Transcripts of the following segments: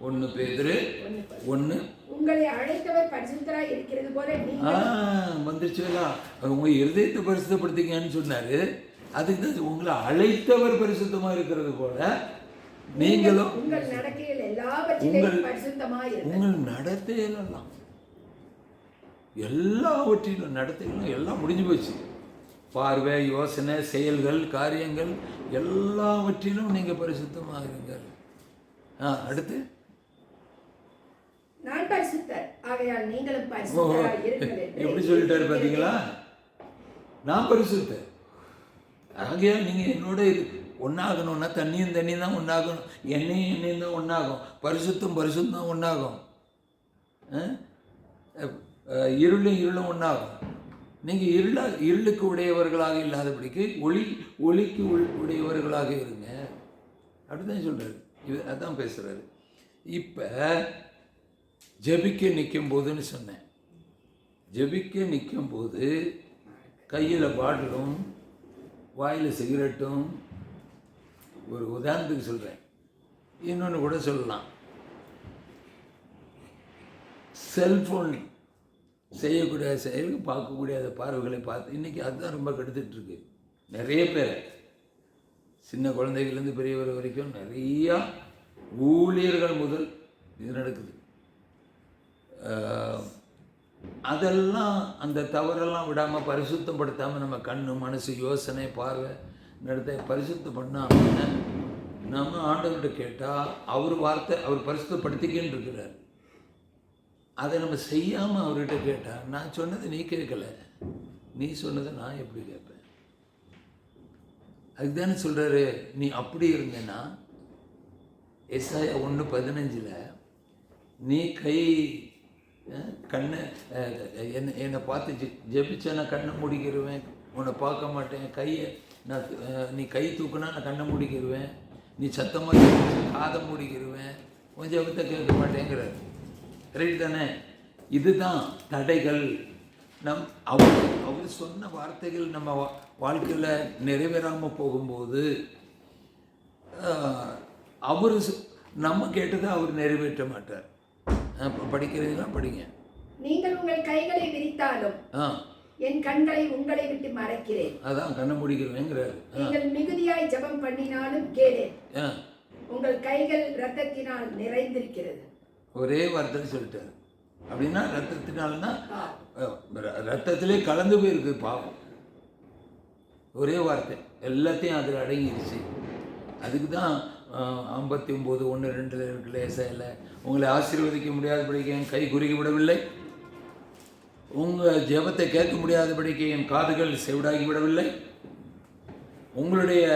ஒன்று பேதுரு ஒன்று உங்களை அழைத்தவர் பரிசுத்தராய் இருக்கிறது போல நீங்கள் வந்துருச்சுங்களா? உங்க இருதயத்தை பரிசுத்தப்படுத்திங்கன்னு சொன்னாரு. அதுக்கு தான் உங்களை அழைத்தவர் பரிசுத்தமா இருக்கிறது போல நீங்களும் உங்கள் நடக்கையில் எல்லாவற்றிலும் உங்கள்- நடத்தையிலெல்லாம். எல்லாவற்றிலும் நடத்தையிலும் எல்லாம் முடிஞ்சு போச்சு. பார்வை யோசனை செயல்கள் காரியங்கள் எல்லாவற்றிலும் நீங்க பரிசுத்தமாக இருங்கள். ஆ அடுத்து? நான் பரிசுத்தர். ஆகையால் நீங்களும் பரிசுத்தராய் எப்படி சொல்லிட்டாரு பாத்தீங்களா? நான் பரிசுத்தர். ஆகையால் நீங்க என்னோட ஒன்றாகணும்னா தண்ணியும் தண்ணி தான் ஒன்றாகணும் எண்ணெயும் எண்ணெயும் தான் ஒன்றாகும் பரிசுத்தம் பரிசுத்தம் தான் ஒன்றாகும் இருளும் இருளும் ஒன்றாகும் நீங்கள் இருளா இருளுக்கு உடையவர்களாக இல்லாதபடிக்கு ஒளி ஒளிக்கு உடையவர்களாக இருங்க. அப்படிதான் சொல்றாரு. இது அதான் பேசுறாரு. இப்போ ஜெபிக்க நிற்கும் போதுன்னு சொன்னேன். ஜெபிக்க நிற்கும் போது கையில் பாட்டிலும் வாயில் சிகரெட்டும் ஒரு உதாரணத்துக்கு சொல்கிறேன் இன்னொன்று கூட சொல்லலாம். செல்ஃபோன் செய்யக்கூடிய செயலுக்கு பார்க்கக்கூடிய அந்த பார்வைகளை பார்த்து இன்றைக்கி அதுதான் ரொம்ப கெடுத்துட்ருக்கு. நிறைய பேர். சின்ன குழந்தைகள்லேருந்து பெரியவர் வரைக்கும் நிறையா ஊழியர்கள் முதல் இது நடக்குது. அதெல்லாம் அந்த தவறெல்லாம் விடாமல் பரிசுத்தப்படுத்தாமல் நம்ம கண்ணு மனசு யோசனை பார்வை நடத்த பரிசுத்தம் பண்ணாமல் நம்ம ஆண்டவர்கிட்ட கேட்டால் அவர் வார்த்தை அவர் பரிசுத்தப்படுத்திக்கின்னு இருக்கிறார். அதை நம்ம செய்யாமல் அவர்கிட்ட கேட்டால் நான் சொன்னதை நீ கேட்கல. நீ சொன்னதை நான் எப்படி கேட்பேன்? அதுக்கு தானே சொல்கிறாரு நீ அப்படி இருந்தேன்னா எஸ்ஐ ஒன்று பதினஞ்சில் நீ கை கண்ணை என்னை என்னை பார்த்து ஜெ ஜெபிச்சா நான் கண்ணை முடிக்கிடுவேன் உன்னை பார்க்க மாட்டேன். கையை நான் நீ கை தூக்குனா நான் கண்ணை முடிக்கிடுவேன் நீ சத்தமாக காதை முடிக்கிடுவேன் உன் ஜெபத்தை கேட்க மாட்டேங்கிறார். ரைட் தானே? இதுதான் தடைகள். நம் அவர் அவர் சொன்ன வார்த்தைகள் நம்ம வா- வாழ்க்கையில் நிறைவேறாமல் போகும்போது அவர் நம்ம கேட்டதை அவர் நிறைவேற்ற மாட்டார். படிக்கிறீங்களா? படிங்க. நீங்கள் உங்கள் கைகளை விரித்தாலும் என் கண்களை உங்களை விட்டு மறைக்கிறேன். அதான் கண்ணை முடிக்கிறவேங்கிறாரு ஆ. நீங்கள் மிகுதியாய் ஜெபம் பண்ணினாலும் கேளேன் உங்கள் கைகள் இரத்தத்தினால் நிறைந்திருக்கிறது. ஒரே வார்த்தை சொல்லிட்டாரு. அப்படின்னா ரத்தத்தினாலனா ரத்தத்திலே கலந்து போயிருக்கு பாவம். ஒரே வார்த்தை. எல்லாத்தையும் அதில் அடங்கிருச்சு. அதுக்கு தான் ஐம்பத்தி ஒம்பது ஒன்று ரெண்டில் இருக்கு லேசாயில் உங்களை ஆசீர்வதிக்க முடியாதபடிக்கு என் கை குறுகிவிடவில்லை உங்கள் ஜெபத்தை கேட்க முடியாதபடிக்கு என் காதுகள் செவிடாகி விடவில்லை. உங்களுடைய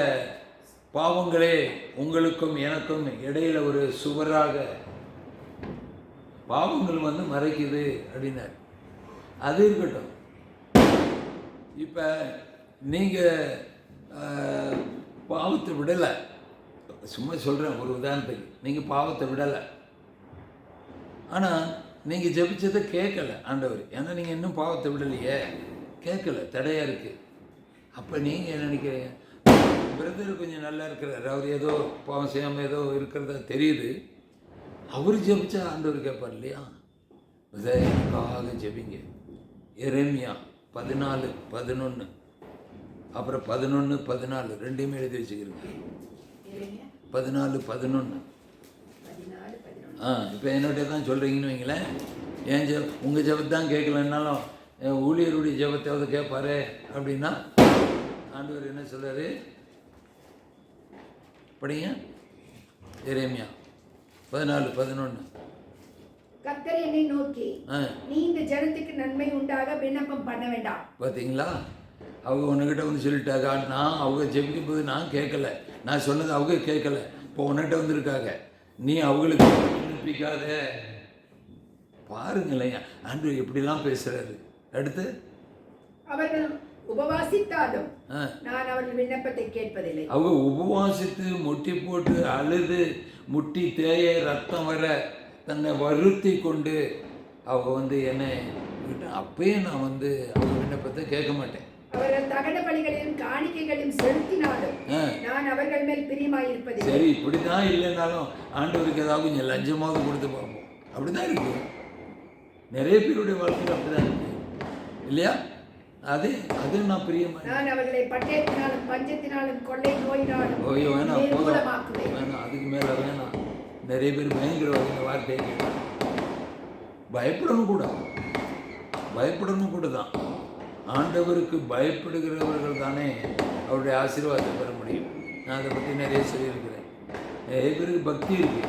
பாவங்களே உங்களுக்கும் எனக்கும் இடையில ஒரு சுவராக பாவங்கள் வந்து மறைக்குது அப்படின்னார். அது இருக்கட்டும். இப்போ நீங்கள் பாவத்தை விடலை. சும்மா சொல்கிறேன் ஒரு உதாரணத்துக்கு. நீங்கள் பாவத்தை விடலை. ஆனால் நீங்கள் ஜபிச்சதை கேட்கல ஆண்டவர். ஏன்னா நீங்கள் இன்னும் பாவத்தை விடலையே. கேட்கல தடையாக இருக்குது அப்போ நீங்கள் என்ன நினைக்கிறீங்க? பிரதர் கொஞ்சம் நல்லா இருக்கிறார். அவர் ஏதோ பாவம் செய்யாமல் ஏதோ இருக்கிறதா தெரியுது. அவர் ஜபிச்சா ஆண்டவர் கேட்பார் இல்லையா? உதயக்காக ஜபிங்க. ஜெபிங்க எரேமியா பதினாலு பதினொன்று அப்புறம் பதினொன்று பதினாலு. ரெண்டையுமே எழுதி வச்சுக்கிறேங்க. பதினாலு பதினொன்று ஆ இப்போ என்னகிட்ட தான் சொல்கிறீங்கன்னு வைங்களேன். என் ஜெப உங்கள் ஜெபத்தை தான் கேட்கலன்னாலும் ஊழியருடைய ஜெபத்தையாவது கேட்பாரு அப்படின்னா ஆண்டவர் என்ன சொல்றாரு? படிங்க. எரேமியா பதினாலு பதினொன்று கர்த்தர் என்னை நோக்கி ஆ. நீ இந்த ஜனத்துக்கு நன்மை உண்டாக விண்ணப்பம் பண்ண வேண்டாம். பார்த்தீங்களா அவங்க உன்கிட்ட வந்து சொல்லிட்டாங்க. நான் அவங்க ஜெபிக்கும் போது நான் கேட்கல. நான் சொன்னது அவங்க கேட்கல. இப்போ உன்கிட்ட வந்திருக்காங்க. நீ அவங்களுக்கு விண்ணப்பிக்காத. பாருங்களேன் ஆண்டு எப்படிலாம் பேசுறாரு. அடுத்து? அவர்கள் உபவாசித்தாலும் நான் அவர்கள் விண்ணப்பத்தை கேட்பதில்லை. அவங்க உபவாசித்து முட்டி போட்டு அழுது முட்டி தேய ரத்தம் வர தன்னை வருத்தி கொண்டு அவங்க வந்து என்னை அப்பயே நான் வந்து அவங்க விண்ணப்பத்தை கேட்க மாட்டேன். அவர்கள் தகன பலிகளையும் காணிக்கைகளையும் செலுத்தினாலும் ஆ. நான் அவர்கள் மேல் பிரியமாயிருப்பதில்லை. சரி இப்படி தான் இல்லைனாலும் ஆண்டவருக்கு ஏதாவது கொஞ்சம் லஞ்சமாவது கொடுத்து பார்ப்போம். அப்படி தான் இருக்கு. நிறைய பேருடைய வாழ்க்கையில் அப்படி தான் இருக்கு. இல்லையா? அது அது நான் பிரியமா நான் அவர்களை பட்டயத்தினாலும் பஞ்சத்தினாலும் கொள்ளை நோயினாலும் ஓய்யோ வேணாம் அதுக்கு மேலே வேணாம். நிறைய பேர் பயங்கரவாதி இந்த வார்த்தையை கேட்கலாம் பயப்படணும் கூட. பயப்படணும் கூட தான். ஆண்டவருக்கு பயப்படுகிறவர்கள் தானே அவருடைய ஆசீர்வாதத்தை பெற முடியும். நான் அதை பற்றி நிறைய சொல்லியிருக்கிறேன். நிறைய பேருக்கு பக்தி இருக்கு.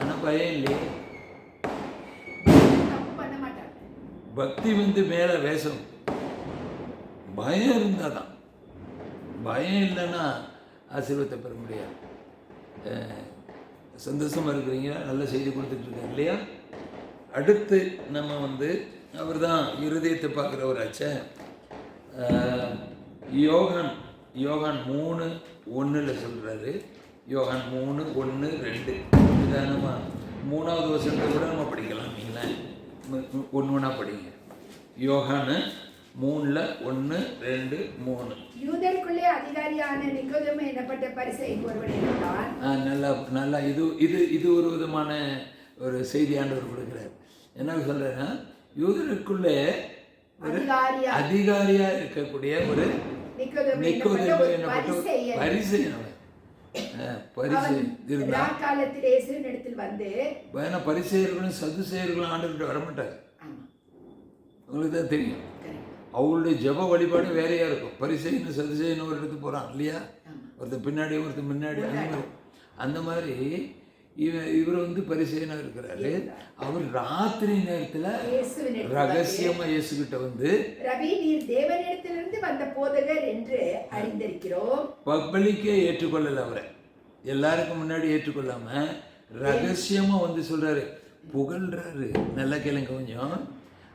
ஆனால் பயம் இல்லையே. பக்தி வந்து மேலே வேஷம் பயம் இருந்தால் தான். பயம் இல்லைன்னா ஆசீர்வாதத்தை பெற முடியாது. அஹ், சந்தோஷமா இருக்கிறீங்களா? நல்ல செய்தி கொடுத்துட்ருக்காரு இல்லையா? அடுத்து நம்ம வந்து அவர் தான் இருதயத்தை பார்க்குறவராச்சே. யோகான் யோகான் மூணு ஒன்றில் சொல்கிறாரு யோகான் மூணு ஒன்று ரெண்டு. நம்ம மூணாவது வருஷத்தை கூட நம்ம படிக்கலாம். நீங்களேன் ஒன்று ஒன்றா படிங்க. யோகானு மூணில் ஒன்று ரெண்டு மூணு. யூதருக்குள்ளே அதிகாரியான நிக்கோதேமு எனப்பட்ட பரிசை ஒருவன் நல்லா நல்லா. இது இது இது ஒரு விதமான ஒரு செய்தி ஆண்டவர் கொடுக்குறார். என்ன சொல்கிறேன்னா யூதருக்குள்ளே அதிகாரியா அதிகாரியா இருக்கக்கூடிய ஒரு பரிசு அவன் இருந்தா ராக்காலத்தில் இயேசுவின் இடத்தில் வந்து ஏன்னா பரிசெயர்களும் சதுசெயர்களும் ஆண்டுகிட்ட வரமாட்டாங்க ஆமா, உங்களுக்கு தான் தெரியும். அவங்களுடைய ஜெப வழிபாடு வேறையா இருக்கும். பரிசெயன்னு சதுசெயன்னு ஒரு இடத்துக்கு போகிறான் இல்லையா. ஒருத்தர் பின்னாடி ஒருத்தர் முன்னாடி அந்த மாதிரி இவன் இவர் வந்து பரிசெயனா இருக்கிறாரு. அவர் ராத்திரி நேரத்தில் இயேசுவின் இடத்தில் வந்து, ரகசியமா இயேசுகிட்ட வந்து ரவி நீர் தேவனிடத்திலிருந்து வந்த போதகர் என்று அறிந்திருக்கிறோம். பப்ளிக்கே ஏற்றுக்கொள்ளல அவரை. எல்லாருக்கும் முன்னாடி ஏற்றுக்கொள்ளாம ரகசியமா வந்து சொல்றாரு. புகழ்றாரு. நல்லா கேளுங்க கொஞ்சம்.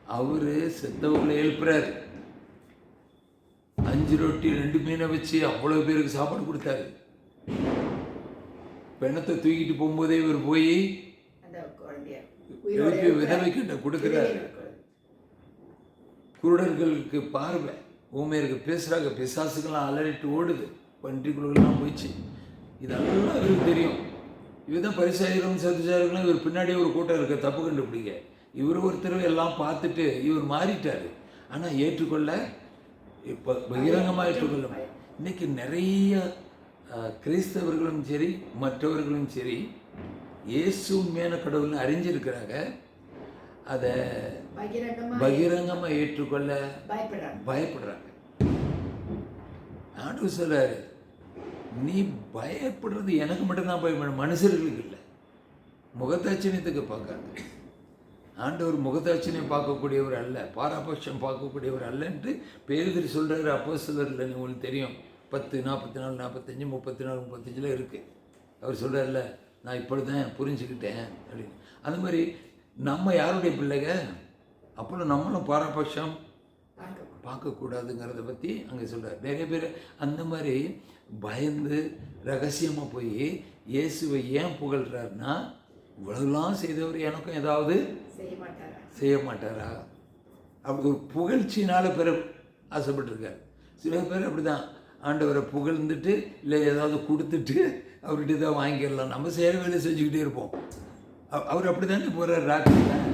அவரு செத்தவங்களை எழுப்புறாரு. அஞ்சு ரொட்டி ரெண்டு மீனை வச்சு அவ்வளவு பேருக்கு சாப்பாடு கொடுத்தாரு. பிணத்தை தூக்கிட்டு போகும்போதே இவர் போய் எழுப்பி விதவை கிட்ட கொடுக்குறாரு. குருடர்களுக்கு பார்வை ஊமையருக்கு பேசுகிறாங்க பிசாசுக்கெல்லாம் அலறிட்டு ஓடுது பன்றிக்குழுக்கெல்லாம் போயிடுச்சு. இதெல்லாம் இவருக்கு தெரியும். இவர் தான் பரிசாயிரம் சதுசாயிரம் இவர் பின்னாடியே ஒரு கூட்டம் இருக்க தப்பு கண்டுபிடிக்க இவர் ஒருத்தர் எல்லாம் பார்த்துட்டு இவர் மாறிட்டார். ஆனால் ஏற்றுக்கொள்ள இப்போ பகிரங்கமாக ஏற்றுக்கொள்ள இன்னைக்கு நிறைய கிறிஸ்தவர்களும் சரி மற்றவர்களும் சரி இயேசு உண்மையான கடவுள்னு அறிஞ்சிருக்கிறாங்க. அதை பகிரங்கமா பகிரங்கமாக ஏற்றுக்கொள்ள பயப்படுறாங்க. ஆண்டு சொல்றாரு நீ பயப்படுறது எனக்கு மட்டும்தான் பயப்பட மனுஷர்களுக்கு இல்லை. முகத்தாட்சியத்துக்கு பார்க்காது ஆண்டவர் முகத்தாட்சியம் பார்க்கக்கூடியவர் அல்ல பாராபட்சம் பார்க்கக்கூடியவர் அல்லன்ட்டு பேருதிரி சொல்கிறாரு அப்போ சிலரில் உங்களுக்கு தெரியும். பத்து நாற்பத்தி நாலு நாற்பத்தஞ்சு முப்பத்தி நாலு முப்பத்தஞ்சில் இருக்குது அவர் சொல்கிறார்ல நான் இப்படி தான் புரிஞ்சுக்கிட்டேன் அப்படின்னு. அந்த மாதிரி நம்ம யாருடைய பிள்ளைங்க அப்புறம் நம்மளும் பாரபட்சம் பார்க்கக்கூடாதுங்கிறத பற்றி அங்கே சொல்கிறார் நிறைய பேர் அந்த மாதிரி பயந்து ரகசியமாக போய் இயேசுவை ஏன் புகழ்கிறாருன்னா இவ்வளவுலாம் செய்தவர் எனக்கும் ஏதாவது செய்ய மாட்டாரா செய்ய மாட்டாரா அப்படி ஒரு புகழ்ச்சினால் பெற ஆசைப்பட்டிருக்கார். சில பேர் அப்படி தான் ஆண்டவரை புகழ்ந்துட்டு இல்லை ஏதாவது கொடுத்துட்டு அவர்கிட்ட தான் வாங்கிடலாம். நம்ம செய்கிற வேலையை செஞ்சுக்கிட்டே இருப்போம். அவர் அப்படி தானே போகிறார் ராத்திரியில்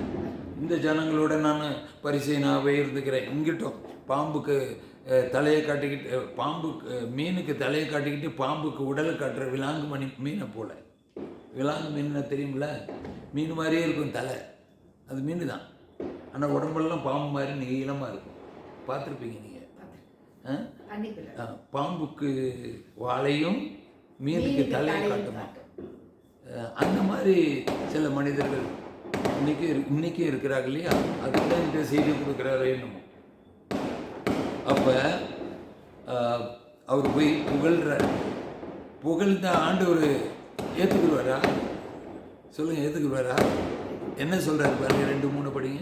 இந்த ஜனங்களோட நான் பரிசீனாகவே இருந்துக்கிறேன் இங்கிட்டும் பாம்புக்கு தலையை காட்டிக்கிட்டு பாம்புக்கு மீனுக்கு தலையை காட்டிக்கிட்டு பாம்புக்கு உடலை காட்டுற விலாங்கு மணி மீனை போல். விலாங்கு மீன் தெரியும்ல மீன் மாதிரியே இருக்கும் தலை. அது மீன் தான் ஆனால் உடம்பெல்லாம் பாம்பு மாதிரி நீளமாக இருக்கும். பார்த்துருப்பீங்க நீங்கள் பாம்புக்கு வாழையும் மீனுக்கு தலையை. அஹ், அந்த மாதிரி சில மனிதர்கள் இன்னைக்கு இன்னைக்கு இருக்கிறாங்க இல்லையா? அதுதான் இந்த செய்தி கொடுக்குறாரு என்னமோ. அப்போ அவர் போய் புகழ்றார். புகழ்ந்த ஆண்டவர் ஏற்றுக்குருவாரா சொல்லுங்க ஏற்றுக்குருவாரா என்ன சொல்றாரு பாருங்க ரெண்டு மூணு படிங்க.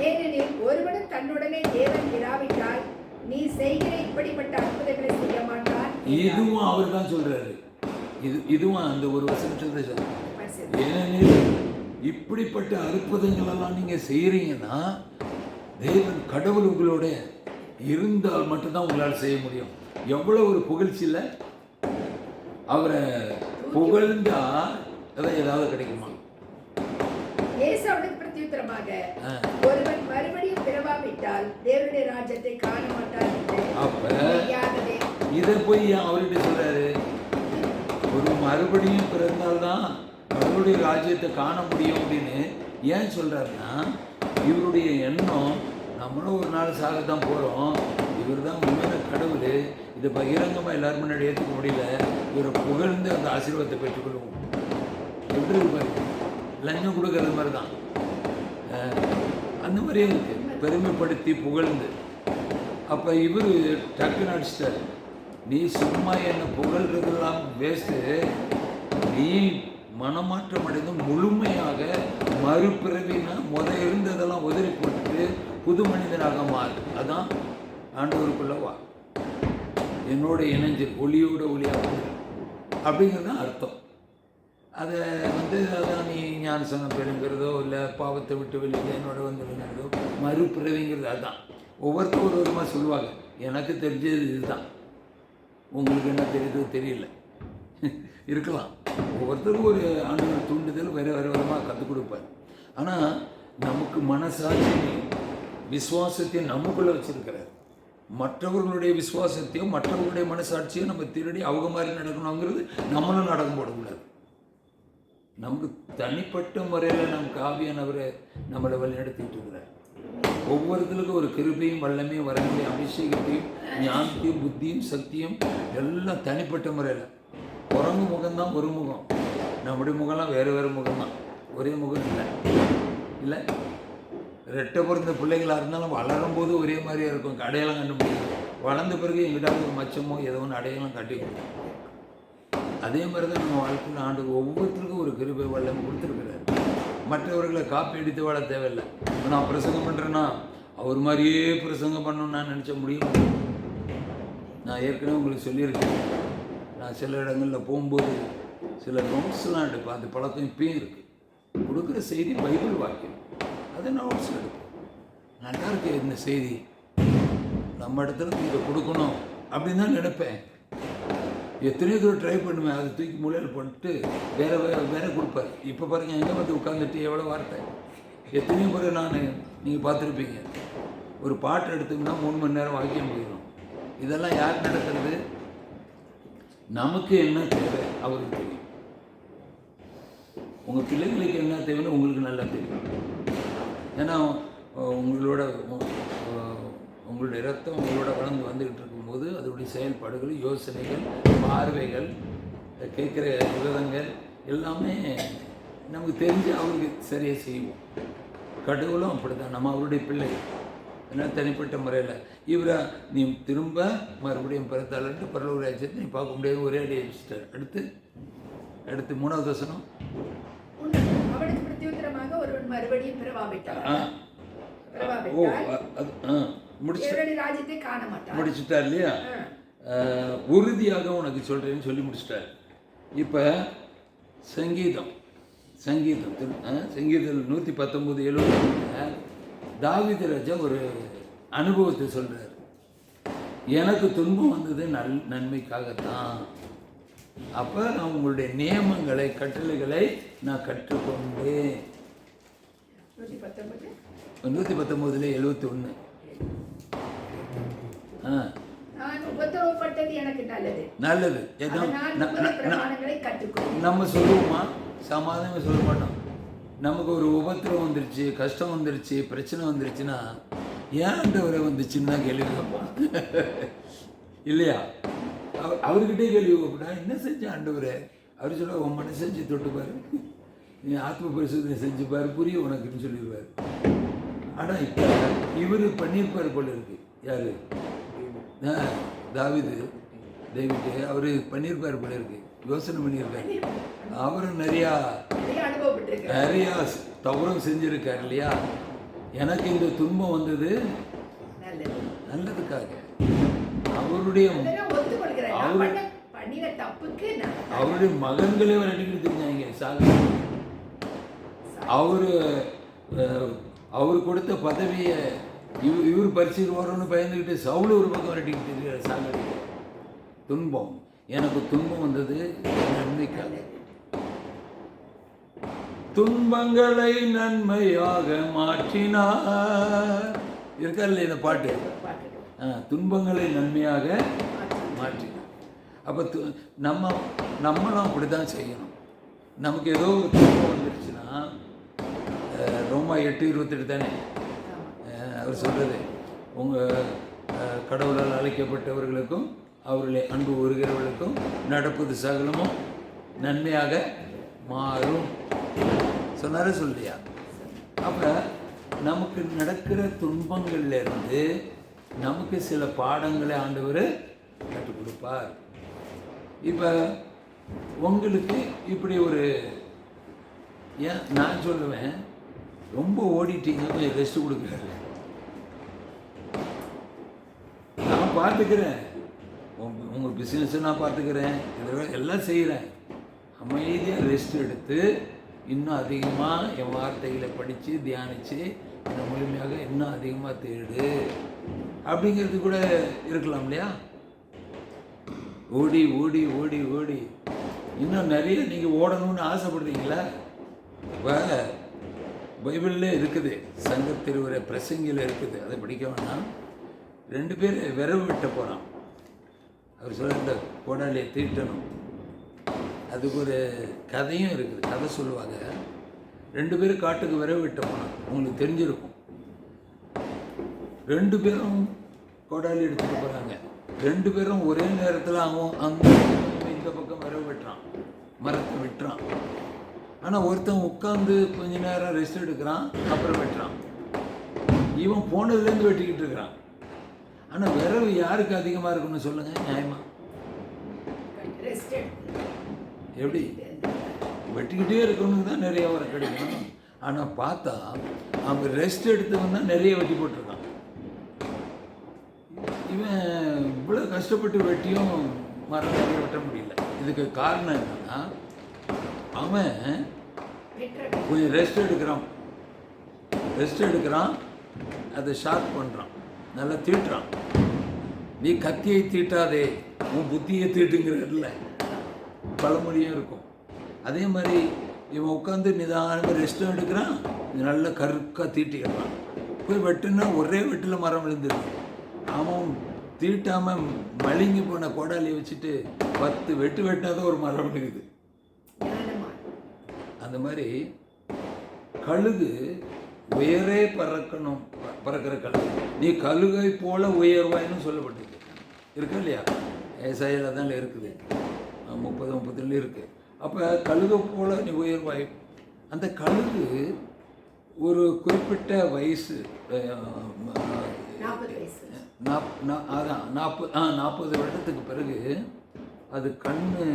ஏனெனில் ஒருவனும் தன்னுடனே தேவன் இராவிட்டால் நீ செய்கிற இப்படிப்பட்ட அற்புதங்களை செய்ய மாட்டான் இதுவும் அவர் தான் சொல்றாரு. இது இதுவும் அந்த ஒரு வசனத்தில் சொல்றாரு. ஏனெனில் இப்படிப்பட்ட அற்புதங்கள் எல்லாம் நீங்க செய்யறீங்கன்னா தேவன் கடவுள் உங்களோட இருந்தால் மட்டும்தான் உங்களால் செய்ய முடியும். எவ்வளோ ஒரு புகழ்ச்சியில் அவரை புகழ்ந்தா அதான் ஏதாவது கிடைக்குமா? பிரத்யுத்தரமாக பிறவாவிட்டால் தேவனுடைய ராஜ்யத்தை காண என்று அப்ப இதை போய் அவர்கிட்ட சொல்றாரு? ஒரு மறுபடியும் பிறந்தால்தான் அவருடைய ராஜ்யத்தை காண முடியும் அப்படின்னு ஏன் சொல்றாருன்னா இவருடைய எண்ணம் நம்மளும் ஒரு நாள் சாகத்தான் போகிறோம் இவர் தான் உண்மையான கடவுள். இதை பகிரங்கமாக எல்லாரும் முன்னாடி ஏற்றுக்க முடியல. இவரை புகழ்ந்து அந்த ஆசீர்வாதத்தை பெற்றுக்கொள்வோம். எப்படி இருப்பாரு லஞ்சம் கொடுக்கறது மாதிரி தான் அந்த மாதிரியே இருக்கு பெருமைப்படுத்தி புகழ்ந்து. அப்போ இவர் டக்குன்னு அடிச்சிட்டார். நீ சும்மா என்னை புகழ்றதெல்லாம் வேஸ்ட்டு. நீ மனமாற்றம் அடைந்து முழுமையாக மறுபிறவினா முத இருந்ததெல்லாம் உதறி போட்டுட்டு புது மனிதனாக மாறு. அதான் ஆண்டவருக்குள்ள வா. என்னோட இணைஞ்சு ஒளியோட ஒளியாக அப்படிங்கிறது தான் அர்த்தம். அதை வந்து அதான் நீ ஞானசனம் பெறுங்கிறதோ இல்லை பாவத்தை விட்டு வெளியில் என்னோட வந்துடுங்கிறதோ மறுபிறவிங்கிறது அதுதான். ஒவ்வொருத்தரும் ஒரு விதமாக சொல்லுவாங்க. எனக்கு தெரிஞ்சது இதுதான். உங்களுக்கு என்ன தெரியுதோ தெரியல. இருக்கலாம். ஒவ்வொருத்தருக்கும் ஒரு ஆண்டவர் தூண்டுதல் வேறு வேறு விதமாக கற்றுக் கொடுப்பார். ஆனால் நமக்கு மனசாட்சி விசுவாசத்தையும் நமக்குள்ளே வச்சுருக்கிறார். மற்றவர்களுடைய விசுவாசத்தையும் மற்றவர்களுடைய மனசாட்சியும் நம்ம திருடி அவங்க மாதிரி நடக்கணுங்கிறது நம்மளும் நடக்க போடக்கூடாது. நமக்கு தனிப்பட்ட முறையில் நம் காவியானவரை நம்மளை வழிநடத்திட்டு இருக்கிறார். ஒவ்வொருத்தருக்கும் ஒரு கிருபையும் வல்லமையும் வரக்கூடிய அபிஷேகத்தையும் ஞானத்தையும் புத்தியும் சக்தியும் எல்லாம் தனிப்பட்ட முறையில். குரங்கு முகம்தான் ஒரு முகம். நம்முடைய முகம்லாம் வேறு வேறு முகம்தான். ஒரே முகம் இல்லை. இல்லை? ரெட்டை பிறந்த பிள்ளைகளாக இருந்தாலும் வளரும் போது ஒரே மாதிரியே இருக்கும். அடையாளம் கண்டுபிடிக்கும் வளர்ந்த பிறகு எங்கிட்ட ஒரு மச்சமோ ஏதோ ஒன்று அடையாளம் கட்டி கொடுக்கும். அதே மாதிரி தான் நம்ம வாழ்க்கையில் ஆண்டு ஒவ்வொருத்தருக்கும் ஒரு கிருபை வல்லம் கொடுத்துருக்குறாரு. மற்றவர்களை காப்பி அடித்து வாழ தேவையில்லை. இப்போ நான் பிரசங்கம் பண்ணுறேன்னா அவர் மாதிரியே பிரசங்கம் பண்ணணும்னு நான் நினச்ச முடியும்? நான் ஏற்கனவே உங்களுக்கு சொல்லியிருக்கேன். நான் சில இடங்களில் போகும்போது சில நோட்ஸ்லாம் எடுப்பேன். அந்த பழக்கம் இப்பயும் இருக்குது கொடுக்குற செய்தி பைபிள் வாக்கியம். அதை நோட்ஸ் எடுப்பேன். நல்லா இருக்கு இந்த செய்தி. நம்ம இடத்துல இதை கொடுக்கணும் அப்படின்னு தான் நினைப்பேன். எத்தனையோ தூரம் ட்ரை பண்ணுவேன். அதை தூக்கி மூலையில் போட்டு வேற வேற வேற கொடுப்பாரு. இப்போ பாருங்க எங்கே வந்து உட்காந்துட்டு எவ்வளோ வார்த்தை? எத்தனையோ முறை நான் நீங்கள் பார்த்துருப்பீங்க. ஒரு பாட்டு எடுத்தோம்னா மூணு மணி நேரம் வாக்கியம் போயிடும். இதெல்லாம் யார் நடத்துறது? நமக்கு என்ன தேவை? அவருக்கு தெரியும். உங்கள் பிள்ளைங்களுக்கு என்ன தேவைன்னு உங்களுக்கு நல்லா தெரியும். ஏன்னா உங்களோட உங்களுடைய ரத்தம் உங்களோட வளர்ந்து வந்துக்கிட்டு இருக்கும்போது அதோடைய செயல்பாடுகள் யோசனைகள் பார்வைகள் கேட்குற விதங்கள் எல்லாமே நமக்கு தெரிஞ்சு அவருக்கு சரியாக செய்வோம். கடவுளும் அப்படிதான் நம்ம அவருடைய பிள்ளை. ஏன்னா தனிப்பட்ட முறையில். இவரை நீ திரும்ப மறுபடியும் பிறந்தாலன்ட்டு பரலூர் ராஜ்யத்தை நீ பார்க்க முடியாது. ஒரே அடி அடிச்சிட்டார். அடுத்து? அடுத்து மூணாவது வசனம். மறுபடியும் பிறவாவிட்டால் ஆ. ஓ அது ஆ. முடிச்சு ராஜ்யத்தை காண முடிச்சுட்டார் இல்லையா? உறுதியாக உனக்கு சொல்கிறேன்னு சொல்லி முடிச்சிட்டார். இப்போ சங்கீதம் சங்கீதம் சங்கீதம் நூற்றி பத்தொம்போது எழுபது தாவீது ராஜா ஒரு அனுபவத்தை சொல்கிறார் எனக்கு துன்பம் வந்தது நல் நன்மைக்காகத்தான். அப்போ நான் உங்களுடைய நியமங்களை கட்டளைகளை நான் கற்றுக்கொண்டேன். நூற்றி பத்தொம்போதுல எழுபத்தி ஒன்று கற்றுக்கொண்டேன் நம்ம சொல்லுவோமா? சமாதானமே சொல்ல மாட்டோம். நமக்கு ஒரு உபத்திரம் வந்துருச்சு கஷ்டம் வந்துருச்சு பிரச்சனை வந்துருச்சுன்னா ஏன் ஆண்டவரை வந்துச்சுன்னு தான் கேள்வி கேட்போம் இல்லையா? அவர் அவர்கிட்டே கேள்வி கேட்பா. என்ன செஞ்ச ஆண்டவரே? அவர் சொல்ல உன் மனசு செஞ்சு தொட்டு பாரு நீ ஆத்ம பரிசோதனை செஞ்சு பாரு புரிய உனக்குன்னு சொல்லிடுவார். ஆனால் இப்போ இவர் பண்ணியிருப்பார் போல இருக்கு. யாரு? தாவிது டேவிட்டு அவர் பண்ணியிருப்பார் போல இருக்கு. யோசனை பண்ணியிருக்காரு. அவரும் நிறையா நிறையா தவறும் செஞ்சுருக்கார் இல்லையா? எனக்கு இந்த துன்பம் வந்தது நல்லதுக்காக. அவருடைய அவரு- அவருடைய மகன்களே அவர் அடிக்கடி தெரிஞ்சாங்க சாக. அவர் அவர் கொடுத்த பதவியை இவ் இவர் பரிசுக்கு வரும்னு பயந்துக்கிட்டு சவுளு ஒரு பக்கம் வரட்டிக்கிட்டு இருக்கிற துன்பம். எனக்கு துன்பம் வந்தது நன்மைக்காக துன்பங்களை நன்மையாக மாற்றினார். இருக்கா இல்லை இந்த பாட்டு? துன்பங்களை நன்மையாக மாற்றினார். அப்போ து நம்ம நம்மளும் அப்படி தான் செய்யணும். நமக்கு ஏதோ ஒரு துன்பம் வந்துருச்சுன்னா அஹ், ரோமா எட்டு இருபத்தெட்டு தானே? அவர் சொல்கிறது உங்கள் கடவுளால் அழைக்கப்பட்டவர்களுக்கும் அவர்களை அன்பு வருகிறவர்களுக்கும் நடப்பது சகலமும் நன்மையாக மாறும். சொன்னார சொல்லியா அப்போ நமக்கு நடக்கிற துன்பங்கள்ல இருந்து நமக்கு சில பாடங்களை ஆண்டவர் கற்றுக் கொடுப்பார். இப்போ உங்களுக்கு இப்படி ஒரு ஏன் நான் சொல்லுவேன் ரொம்ப ஓடிட்டீங்க கொஞ்சம் ரெஸ்ட் கொடுக்குறாரு. நான் பார்த்துக்கிறேன். உங்கள் உங்க பிஸ்னஸை நான் பார்த்துக்கிறேன். இதெல்லாம் எல்லாம் செய்கிறேன் அமைதியாக ரெஸ்ட் எடுத்து இன்னும் அதிகமாக என் வார்த்தைகளை படித்து தியானித்து என்னை முழுமையாக இன்னும் அதிகமாக தேடு. அப்படிங்கிறது கூட இருக்கலாம் இல்லையா? ஓடி ஓடி ஓடி ஓடி. இன்னும் நிறைய நீங்கள் ஓடணும்னு ஆசைப்படுறீங்களா? இப்போ பைபிளில் இருக்குது. சங்கத்திருவரை பிரசங்கில் இருக்குது. அதை படிக்க வேணாம். ரெண்டு பேர் விரவு வெட்ட போகிறான் அவர் சொல்ல இந்த கோடாலியை தீட்டணும். அதுக்கு ஒரு கதையும் இருக்குது. கதை சொல்லுவாங்க. ரெண்டு பேரும் காட்டுக்கு விரவு வெட்ட போனான் உங்களுக்கு தெரிஞ்சிருக்கும். ரெண்டு பேரும் கோடாலி எடுத்துட்டு போகிறாங்க ரெண்டு பேரும் ஒரே நேரத்தில் அவன் அந்த இந்த பக்கம் விரவு வெட்டுறான். மரத்தை வெட்டுறான். ஆனால் ஒருத்தன் உட்காந்து கொஞ்ச நேரம் ரெஸ்ட் எடுக்கிறான் அப்புறம் வெட்டுறான். இவன் போனதுலேருந்து வெட்டிக்கிட்டு இருக்கிறான். ஆனால் விரவு யாருக்கு அதிகமாக இருக்குன்னு சொல்லுங்கள் நியாயமா? ரெஸ்ட் எப்படி? வெட்டிக்கிட்டே இருக்கவனுக்கு தான் நிறைய வர கிடைக்கும். ஆனால் பார்த்தா அவன் ரெஸ்ட் எடுத்தவன் தான் நிறைய வெட்டி போட்டிருக்கான். இவன் இவ்வளோ கஷ்டப்பட்டு வெட்டியும் மரம் நிறைய வெட்ட முடியல. இதுக்கு காரணம் என்னன்னா அவன் கொஞ்சம் ரெஸ்ட் எடுக்கிறான். ரெஸ்ட் எடுக்கிறான் அதை ஷார்ப் பண்ணுறான் நல்லா தீட்டுறான். நீ கத்தியை தீட்டாதே உன் புத்தியை தீட்டுங்கிறதுல பழமொழியும் இருக்கும். அதே மாதிரி இவன் உட்காந்து நிதானமாக ரெஸ்ட்டும் எடுக்கிறான் நல்ல கருக்காக தீட்டிக்கிறான் போய் வெட்டுனா ஒரே வெட்டில் மரம் விழுந்துருக்கு அவன் தீட்டாமல் மழுங்கி போன கோடாலியை வச்சுட்டு பத்து வெட்டு வெட்டினாதான் ஒரு மரம் விழுகுது. அந்த மாதிரி கழுகு உயரே பறக்கணும் பறக்கிற கழுகு நீ கழுகை போல உயர்வாய்னு சொல்லப்பட்டிருக்கு. இருக்கா இல்லையா? ஏசாயில தான் இருக்குது. முப்பது முப்பத்துல இருக்கு. அப்போ கழுகை போல நீ உயர்வாய். அந்த கழுகு ஒரு குறிப்பிட்ட வயசு அதான் நாற்பது ஆ நாற்பது வருடத்துக்கு பிறகு அது கண்ணு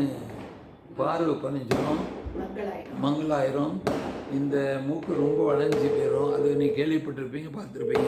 பார்வை மக்களாயிரம் மங்களாயிரும். இந்த மூக்கு ரொம்ப வளைஞ்சு போயிடும் அது நீ கேள்விப்பட்டிருப்பீங்க பார்த்துருப்பீங்க.